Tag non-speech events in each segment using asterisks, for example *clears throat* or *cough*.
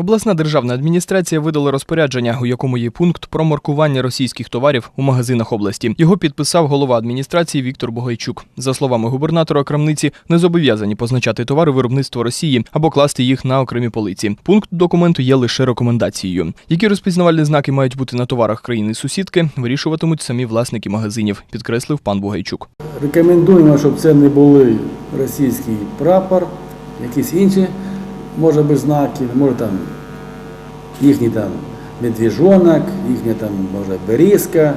Обласна державна адміністрація видала розпорядження, у якому є пункт про маркування російських товарів у магазинах області. Його підписав голова адміністрації Віктор Богайчук. За словами губернатора крамниці, не зобов'язані позначати товари виробництва Росії або класти їх на окремі полиці. Пункт документу є лише рекомендацією. Які розпізнавальні знаки мають бути на товарах країни сусідки, вирішуватимуть самі власники магазинів, підкреслив пан Бугайчук. Рекомендуємо, щоб це не були російський прапор, якісь інші, може би знаків, може там їхній там медвіжонок, їхня там може берізка,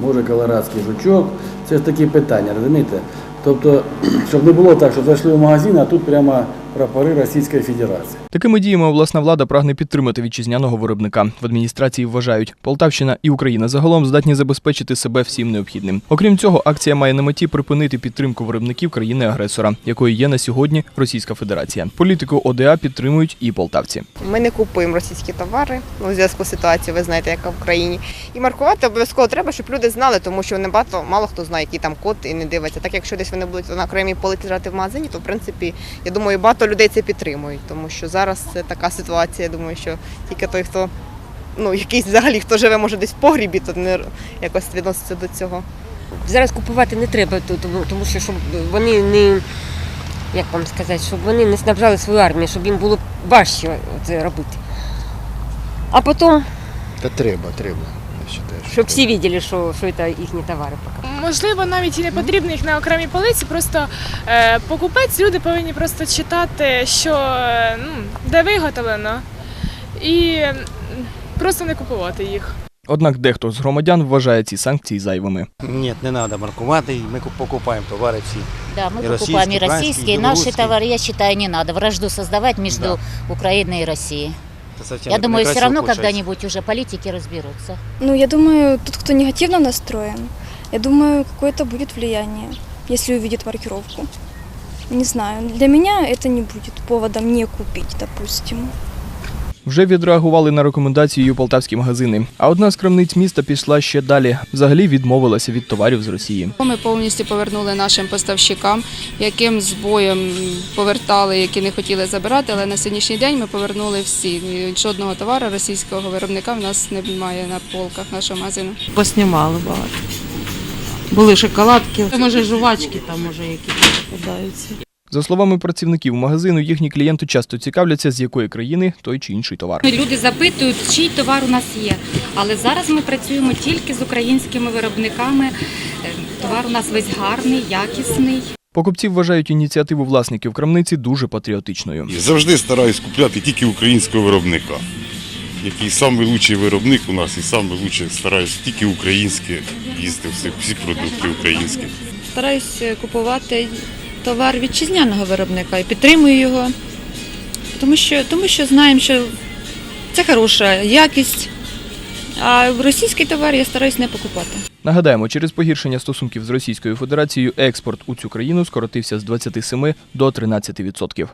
може колорадський жучок. Це ж такі питання, розумієте? Тобто, *clears throat* щоб не було так, що зайшли в магазин, а тут прямо прапори Російської Федерації. Такими діями обласна влада прагне підтримати вітчизняного виробника. В адміністрації вважають, Полтавщина і Україна загалом здатні забезпечити себе всім необхідним. Окрім цього, акція має на меті припинити підтримку виробників країни-агресора, якою є на сьогодні Російська Федерація. Політику ОДА підтримують і полтавці. Ми не купуємо російські товари ну, у зв'язку з ситуацією, ви знаєте, яка в Україні. І маркувати обов'язково треба, щоб люди знали, тому що не багато, мало хто знає, який там код і не дивиться. Так якщо десь вони будуть на окремій полиці лежати в магазині, то в принципі я думаю, багато людей це підтримують, тому що зараз це така ситуація. Я думаю, що тільки той, хто ну якийсь взагалі хто живе, може десь в погрібі, то не якось відноситься до цього. Зараз купувати не треба, тому, тому що щоб вони не, як вам сказати, щоб вони не снабжали свою армію, щоб їм було важче це робити. А потім, Та треба, треба. Вважаю, що щоб всі бачили, що, що це їхні товари. поки. Можливо, навіть і не потрібно їх на окремій полиці. Просто е, покупець люди повинні просто читати, що е, ну, де виготовлено, і просто не купувати їх. Однак дехто з громадян вважає ці санкції зайвими. Ні, не треба маркувати, ми куп- покупаємо товари всі. Да, мы И покупаем и российские, украинские, российские, и и наши товары, я считаю, не надо вражду создавать между Да. Украиной и Россией. Я думаю, все равно когда-нибудь уже политики разберутся. Ну, я думаю, тот, кто негативно настроен, я думаю, какое-то будет влияние, если увидит маркировку. Не знаю, для меня это не будет поводом не купить, допустим. Вже відреагували на рекомендацію полтавські магазини. А одна з крамниць міста пішла ще далі. Взагалі відмовилася від товарів з Росії. Ми повністю повернули нашим поставщикам, яким з боєм повертали, які не хотіли забирати, але на сьогоднішній день ми повернули всі. Жодного товару російського виробника в нас немає на полках нашого магазину. Поснімали багато. Були шоколадки, може жувачки там може які попадаються. За словами працівників магазину, їхні клієнти часто цікавляться, з якої країни той чи інший товар. Люди запитують, чий товар у нас є. Але зараз ми працюємо тільки з українськими виробниками. Е, Товар у нас весь гарний, якісний. Покупці вважають ініціативу власників крамниці дуже патріотичною. І завжди стараюсь купляти тільки українського виробника. Який найкращий виробник у нас і найкраще стараюсь тільки українське їсти всі, всі продукти українські. Стараюсь купувати товар вітчизняного виробника і підтримую його, тому що, тому що знаємо, що це хороша якість. А російський товар я стараюсь не покупати. Нагадаємо, через погіршення стосунків з Російською Федерацією експорт у цю країну скоротився з 27 до 13%.